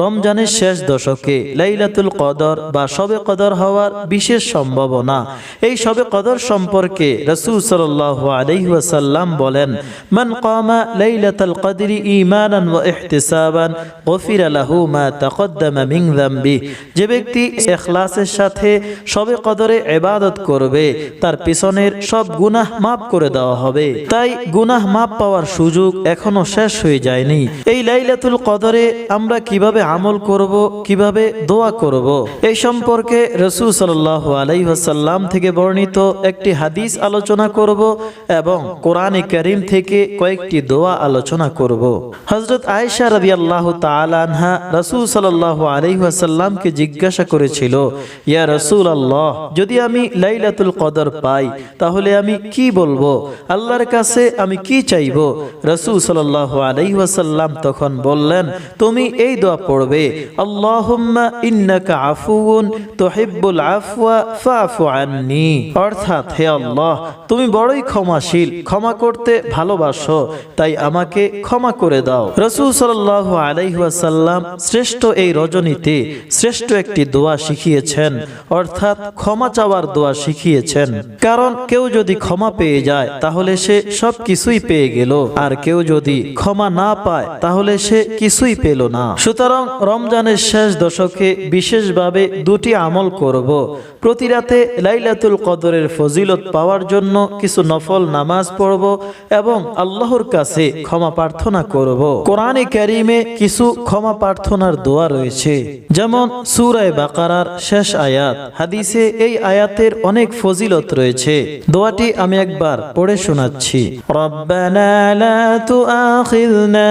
রমজানের শেষ দশকে লাইলাতুল কদর বা শবে কদর হওয়ার বিশেষ সম্ভাবনা। এই শবে কদর সম্পর্কে রসুল সাল্লাহ আলাইসাল্লাম বলেন, মান কামা লাইলাতুল কদরি ঈমানান ওয়া ইহতিসাবান, গফিরা লাহু মা তাকদ্দামা মিন যে ব্যক্তি ইখলাসের সাথে শবে কদরে ইবাদত করবে, তার পিছনের সব গুনাহ মাফ করে দেওয়া হবে। তাই গুনাহ মাফ পাওয়ার সুযোগ এখনও শেষ হয়ে যায়নি। এই লাইলাতুল কদরে আমরা কীভাবে আমল করব, কীভাবে দোয়া করব, এই সম্পর্কে রসুল সাল্লাহ আলাইসাল্লাম থেকে বর্ণিত একটি হাদিস আলোচনা করব এবং কোরআনে করিম থেকে কয়েকটি দোয়া আলোচনা করব। হজরত আয়েশা রবি আল্লাহ তালানহা রসুল সাল্লাহ আলাইসাল্লামকে জিজ্ঞাসা করেছিল, ইয়া রসুল আল্লাহ যদি আমি লাইলাতুল কদর পাই, তাহলে আমি কি বলব? আল্লাহর কাছে আমি কি চাইব? রসুল সাল্লাহ আলাইসাল্লাম তখন বললেন, তুমি এই দোয়া আন্নি। অর্থাৎ হে আল্লাহ, তুমি বড়ই ক্ষমাশীল, ক্ষমা করতে ভালোবাসো, তাই আমাকে ক্ষমা করে দাও। রসুল শ্রেষ্ঠ এই রজনীতে শ্রেষ্ঠ একটি দোয়া শিখিয়েছেন, অর্থাৎ ক্ষমা চাওয়ার দোয়া শিখিয়েছেন। কারণ কেউ যদি ক্ষমা পেয়ে যায়, তাহলে সে সব কিছুই পেয়ে গেল। আর কেউ যদি ক্ষমা না পায়, তাহলে সে কিছুই পেল না। সুতরাং রমজানের শেষ দশকে বিশেষভাবে দুটি আমল করব। প্রতি রাতে লাইলাতুল কদরের ফজিলত পাওয়ার জন্য কিছু নফল নামাজ পড়ব এবং আল্লাহর কাছে ক্ষমা প্রার্থনা করব। কোরআনে ক্যারিমে কিছু ক্ষমা প্রার্থনার দোয়া রয়েছে, যেমন সুরায় বাকারার শেষ আয়াত। হাদিসে এই আয়াতের অনেক ফজিলত রয়েছে। দোয়াটি আমি একবার পড়ে শোনাচ্ছি। রব্বানা লা তুআখিযনা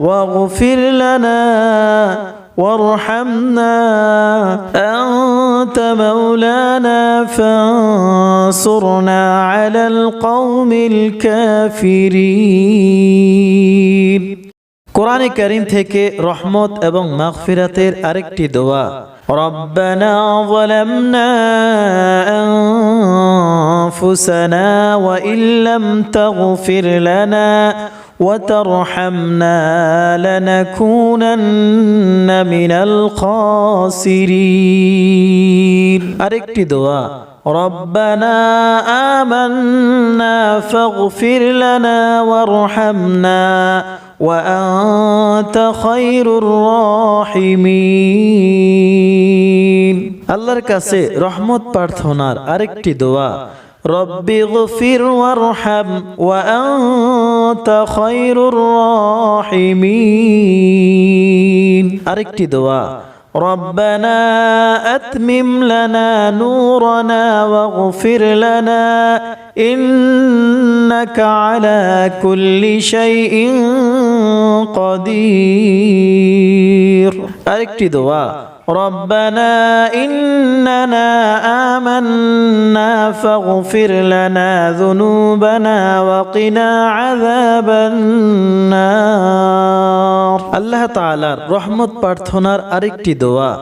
واغفر لنا وارحمنا أنت مولانا فانصرنا على القوم الكافرين কোরআনে করিম থেকে রহমত এবং মাগফিরাতের আরেকটি দোয়া ربنا ظلمنا أنفسنا وإن لم تغفر لنا وترحمنا لنكونن من الخاسرين আরেকটি দোয়া ربنا آمنا فاغفر لنا وارحمنا وأنت خير الراحمين আল্লাহর কাছে রহমত প্রার্থনার আরেকটি দোয়া رب اغفر وارحم وأنت خير الراحمين আরেকটি দোয়া ربنا أتمم لنا نورنا واغفر لنا إنك على كل شيء قدير আরেকটি দোয়া ربنا إننا آمنا فاغفر لنا ذنوبنا وقنا عذاب النار الله تعالى رحمة প্রার্থনার আরেকটি দোয়া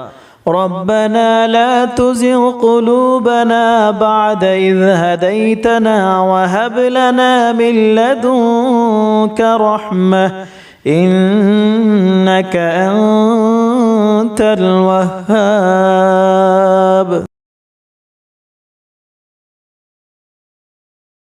ربنا لا تزغ قلوبنا بعد إذ هديتنا وهب لنا من لدنك رحمة إنك أنت الوهاب.